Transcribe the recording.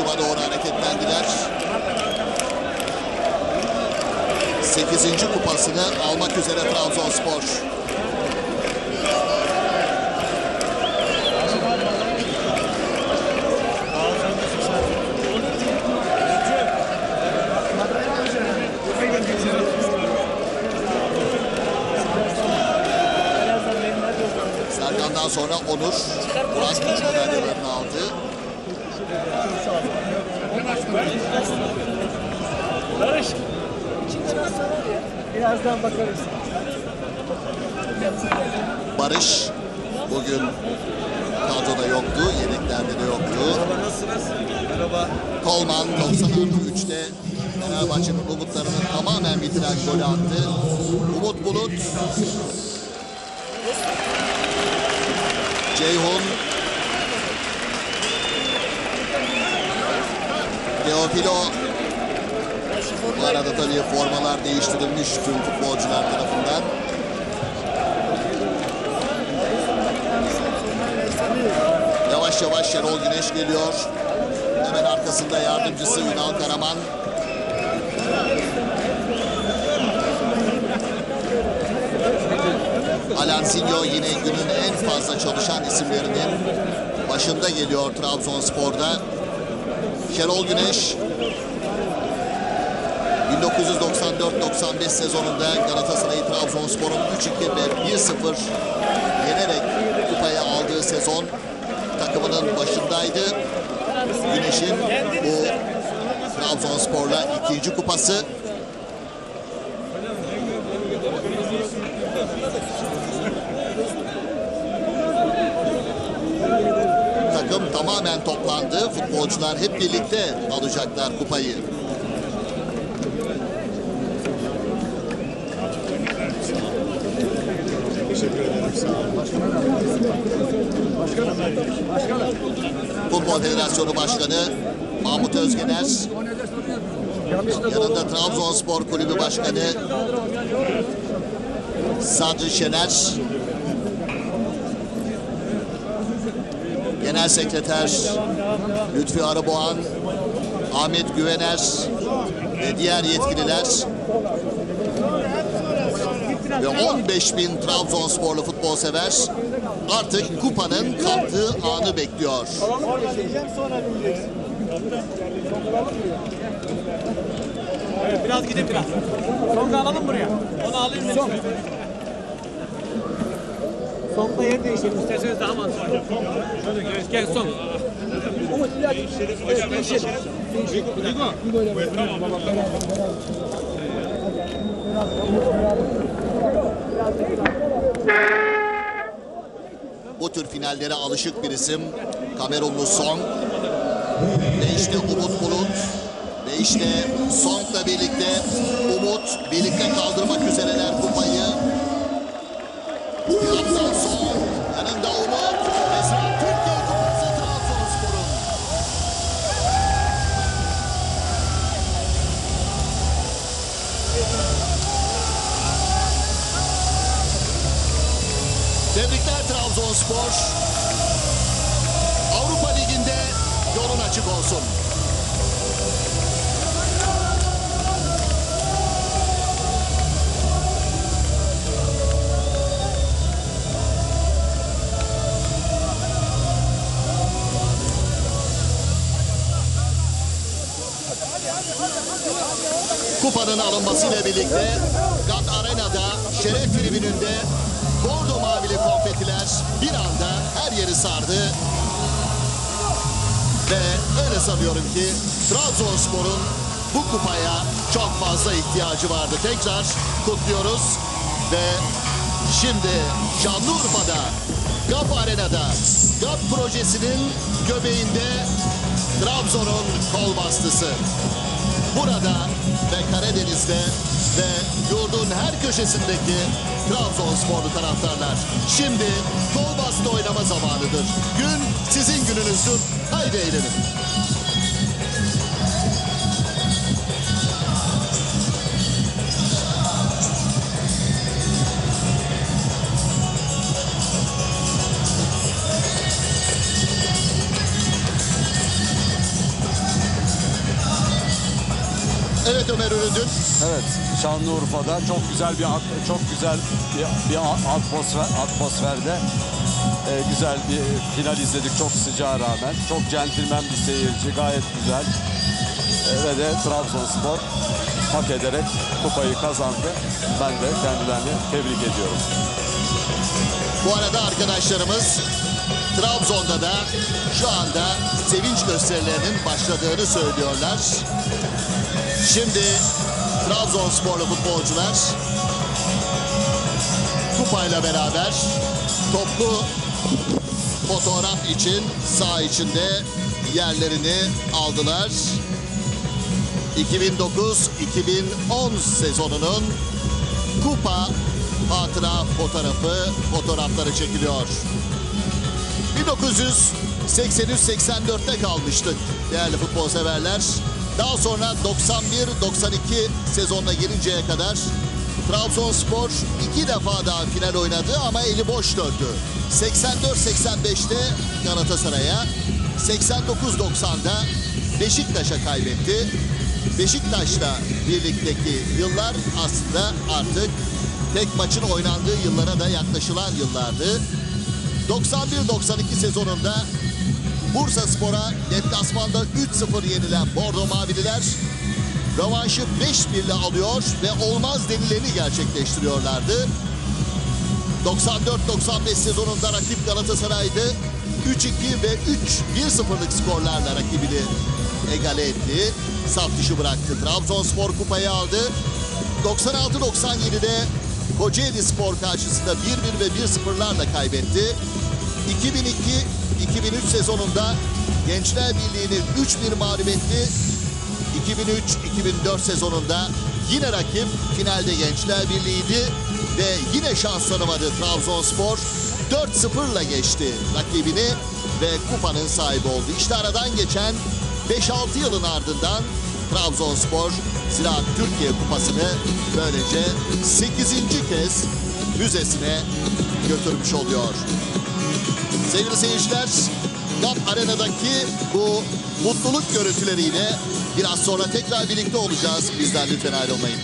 Stadyuma doğru hareketlendiler. 8. kupasını almak üzere Trabzonspor. Serkan'dan sonra Onur. Murat madalyelerini aldı. Barış. Birazdan bakarız. Barış bugün kadroda yoktu. Yedeklerde de yoktu. Nasılsınız? Merhaba. Kolman 90 artı 3'te Fenerbahçe'nin umutlarını tamamen bitiren golü attı. Umut Bulut. Ceyhun. Teofilo. Bu arada tabii formalar değiştirilmiş tüm futbolcular tarafından. Yavaş yavaş Şenol Güneş geliyor. Hemen arkasında yardımcısı Ünal Karaman. Alansinho yine günün en fazla çalışan isimlerinin başında geliyor Trabzonspor'da. Şenol Güneş 1994-95 sezonunda Galatasaray'ı Trabzonspor'un 3-2 ve 1-0 yenerek kupaya aldığı sezon takımının başındaydı. Güneş'in bu Trabzonspor'la ikinci kupası. Takım tamamen toplandı. Futbolcular hep birlikte alacaklar kupayı. Futbol Federasyonu Başkanı Mahmut Özgener, yanında Trabzonspor Kulübü Başkanı Sadri Şener, Genel Sekreter Lütfi Arıboğan, Ahmet Güvener ve diğer yetkililer ve 15 bin Trabzonsporlu futbol sever artık kupanın kalktığı anı bekliyor. Evet, biraz gidin biraz. Sonra alalım buraya. Onu alayım. Son. Sonda yer değişelim. İsterseniz daha mantıklı hocam. Gel, son. Umut biraz hocam değişelim. Digo. Bu tür finallere alışık bir isim. Kamerunlu Song. Ve işte Umut Bulut. Ve işte Song'la birlikte Umut birlikte kaldırmak üzereler kupayı. Tebrikler Trabzonspor. Avrupa Ligi'nde yolun açık olsun. Kupanın alınmasıyla birlikte Gat Arena'da şeref tribününde bordo mavili konfetiler bir anda her yeri sardı. Ve öyle sanıyorum ki Trabzonspor'un bu kupaya çok fazla ihtiyacı vardı. Tekrar kutluyoruz ve şimdi Şanlıurfa'da GAP Arena'da GAP projesinin göbeğinde Trabzon'un kol bastısı. Burada ve Karadeniz'de ve yurdun her köşesindeki Trabzonsporlu taraftarlar. Şimdi kol bastı oynama zamanıdır. Gün sizin gününüzdür. Haydi eğlenin. Döndün. Evet, Şanlıurfa'da çok güzel bir çok güzel bir, bir atmosfer atmosferde e, güzel bir final izledik çok sıcağa rağmen. Çok centilmen bir seyirci, gayet güzel. E, ve de Trabzonspor hak ederek kupayı kazandı. Ben de kendilerini tebrik ediyorum. Bu arada arkadaşlarımız Trabzon'da da şu anda sevinç gösterilerinin başladığını söylüyorlar. Şimdi Trabzonsporlu futbolcular kupayla beraber toplu fotoğraf için saha içinde yerlerini aldılar. 2009-2010 sezonunun kupa hatıra fotoğrafı fotoğrafları çekiliyor. 1983-84'te kalmıştık değerli futbol severler. Daha sonra 91-92 sezonuna girinceye kadar Trabzonspor iki defa daha final oynadı ama eli boş döndü. 84-85'te Galatasaray'a, 89-90'da Beşiktaş'a kaybetti. Beşiktaş'la birlikteki yıllar aslında artık tek maçın oynandığı yıllara da yaklaşılan yıllardı. 91-92 sezonunda Bursa Spor'a deplasmanda 3-0 yenilen Bordo Mavililer rövanşı 5-1 ile alıyor ve olmaz denileni gerçekleştiriyorlardı. 94-95 sezonunda rakip Galatasaray'dı. 3-2 ve 3-1-0'lık skorlarla rakibini egale etti. Saf dışı bıraktı. Trabzonspor kupayı aldı. 96-97'de Kocaeli Spor karşısında 1-1 ve 1-0'larla kaybetti. 2002-2003 sezonunda Gençler Birliği'ni 3-1 mağlup etti. 2003-2004 sezonunda yine rakip finalde Gençler Birliği'ydi ve yine şans tanımadı Trabzonspor. 4-0'la geçti rakibini ve kupanın sahibi oldu. İşte aradan geçen 5-6 yılın ardından Trabzonspor Ziraat Türkiye Kupası'nı böylece 8. kez müzesine götürmüş oluyor. Sevgili seyirciler, GAP Arena'daki bu mutluluk görüntüleriyle biraz sonra tekrar birlikte olacağız. Bizden lütfen ayrılmayın.